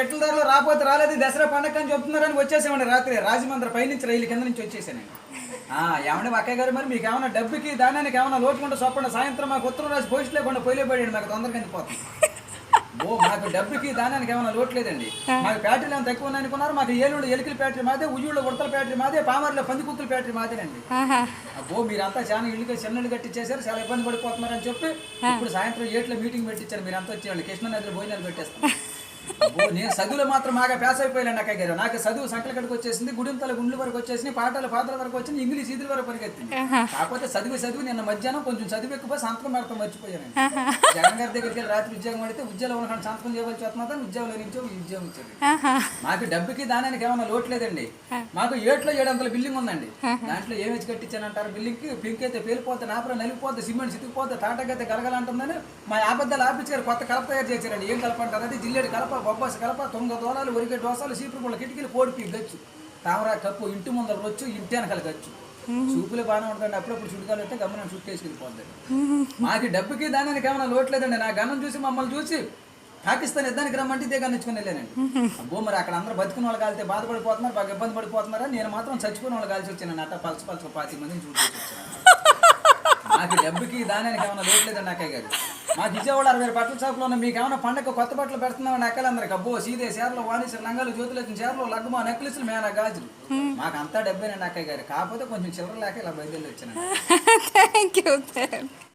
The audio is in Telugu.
పెట్టల ధరలో రాకపోతే రాలేదు. దసరా పండగ అని చెప్తున్నారని వచ్చేసామండి రాత్రి. రాజమండ్రి పైనుంచి రైలు కింద నుంచి వచ్చేసానండి. ఆ, ఏమండి అక్కయ్య గారు మరి మీకు ఏమైనా డబ్బుకి దానానికి ఏమైనా లోటుకుంటే చొప్పండి. సాయంత్రం మాకు ఉత్తరం రాసి పోస్ట్ లేకుండా పొయ్యిలే పడండి మాకు తొందరగా అందిపోతుంది ఓ మాకు డబ్బుకి దానానికి ఏమైనా లోటు లేదండి. మాకు ఫ్యాక్టరీలు ఏమైనా తక్కువ అనుకున్నారు. మాకు ఏలూరు ఎలికల ఫ్యాక్టరీ మాదే ఉయ్యూళ్ళ ఉడతల ఫ్యాక్టరీ మాదే పామర్లో పంది కుక్కల ఫ్యాక్టరీ మాదేనండి. అబ్బో మీరంతా చాలా ఇల్లు చిన్న ఇల్లు కట్టించేశారు చాలా ఇబ్బంది పడిపోతున్నారని చెప్పి ఇప్పుడు సాయంత్రం ఏట్లో మీటింగ్ పెట్టించారు. మీరు అంతా వచ్చేవాళ్ళు. కృష్ణ నదిలో భోజనాలు పెట్టేస్తాం. అబ్బో నేను చదువులో మాత్రం బాగా పేస్ అయిపోయాను అక్కయ్య గారు. నాకు చదువు సంకల కడికి వచ్చేసింది గుడింతల గుండ్ల వరకు వచ్చేసింది పాటల పాటల వరకు వచ్చింది ఇంగ్లీష్ ఇదిల వరకు పరిగెత్తింది. కాకపోతే చదివి చదివి నిన్న మధ్యాహ్నం కొంచెం చదివి ఎక్కువ సంతకం పెడతాం మర్చిపోయాను జగన్ గారి దగ్గరికి వెళ్ళి రాత్రి ఉద్యోగం పడితే ఉద్యోగంలో ఉన్న సంతకం చేయవలసి వస్తున్నా ఉద్యోగంలో నుంచి ఉద్యోగం ఇచ్చారు ఆహా. మాకు డబ్బుకి దానానికి ఏమైనా లోటు లేదండి. మాకు ఏట్లో ఏడు వందల బిల్డింగ్ ఉందండి. దాంట్లో ఏమి వచ్చి కట్టించానంటారు బిల్డింగ్కి పింక్ అయితే పేలిపోతే నాపర నలిగిపోతే సిమెంట్ చితికిపోతే తాటకైతే గలగలంటుందని మా ఆబద్ధాలు ఆఫీస్ గారు కొత్త కలప తయారు చేశారండి. ఏం కలప అంటారు అది జిల్లేడు కలప బొబ్బాసి కలప తొంగ దోలాలు ఒరిగే దోసాలు ముళ్ళ కిటికీలు కోడిపి గచ్చు. తామరా కప్పు ఇంటి ముందర రొచ్చు ఇంటి వెనకాల గచ్చు. చూపులే బాగానే ఉంటుందండి. అప్పుడప్పుడు చుట్టుకాలు అంటే గమనం చుట్టేసుకెళ్ళిపోద్ది మాకు డబ్బుకి దానికి ఏమైనా లోటు లేదండి నా గమనం చూసి మమ్మల్ని చూసి పాకిస్తాన్ యుద్ధానికి రమ్మంటే ఇదే గమనించుకుని వెళ్ళానండి. అబ్బో మరి అక్కడ అందరూ బతుకున్న వాళ్ళు కాలితే బాధపడిపోతున్నారు బాగా ఇబ్బంది పడిపోతున్నారా? నేను మాత్రం చచ్చిపోయిన వాళ్ళు కాల్చి వచ్చాను. అట్ట పలచ పలచ పాతి మందిని చూసి నాకు డబ్బుకి దానికి ఏమైనా లోటు లేదండి అక్కయ్య గారు. మాకు విజయవాడ అరవై బట్టల షాపులో ఉన్న మీకు ఏమైనా పండగ కొత్త బట్టలు పెడుతున్నామని అక్కలందరికి అబ్బో సీదే చీరలు వాణిశ్వర లంగాలు వచ్చిన చీరలు లగ్గుమా నెక్లెస్లు మేన గాజులు. మాకు అంతా డబ్బేనండి అక్కయ్య గారు. కాకపోతే కొంచెం చిల్లర లేక ఇలా బయలుదేరి వచ్చాను థ్యాంక్ యూ సార్